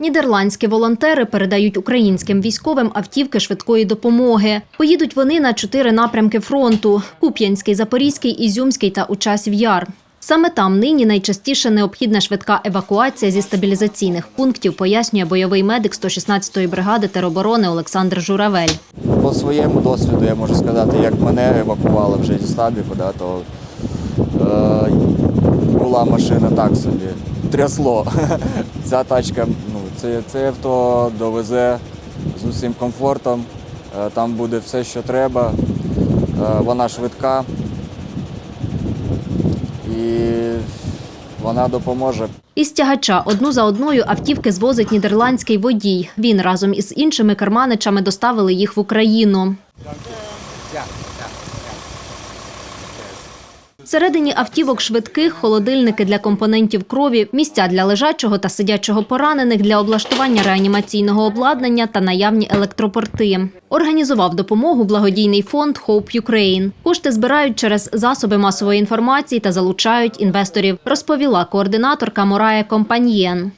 Нідерландські волонтери передають українським військовим автівки швидкої допомоги. Поїдуть вони на чотири напрямки фронту: Куп'янський, Запорізький, Ізюмський та Учасів Яр. Саме там нині найчастіше необхідна швидка евакуація зі стабілізаційних пунктів, пояснює бойовий медик 116-ї бригади тероборони Олександр Журавель. По своєму досвіду я можу сказати, як мене евакували вже зі стабіку, да, то е, була машина так собі, трясло. Ця тачка, ну, це, це авто довезе з усім комфортом, е, там буде все, що треба, е, вона швидка і вона допоможе. Із тягача одну за одною автівки звозить нідерландський водій. Він разом із іншими керманичами доставили їх в Україну. Всередині автівок швидких холодильники для компонентів крові, місця для лежачого та сидячого поранених для облаштування реанімаційного обладнання та наявні електропорти. Організував допомогу благодійний фонд Hope Ukraine. Кошти збирають через засоби масової інформації та залучають інвесторів, розповіла координаторка Морая Компаньєн.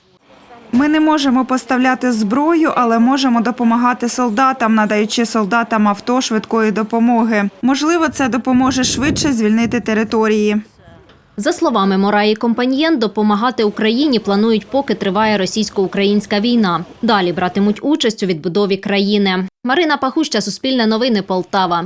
Ми не можемо поставляти зброю, але можемо допомагати солдатам, надаючи солдатам авто швидкої допомоги. Можливо, це допоможе швидше звільнити території. За словами Мораї Компаньєн, допомагати Україні планують, поки триває російсько-українська війна. Далі братимуть участь у відбудові країни. Марина Пахуща, Суспільне новини, Полтава.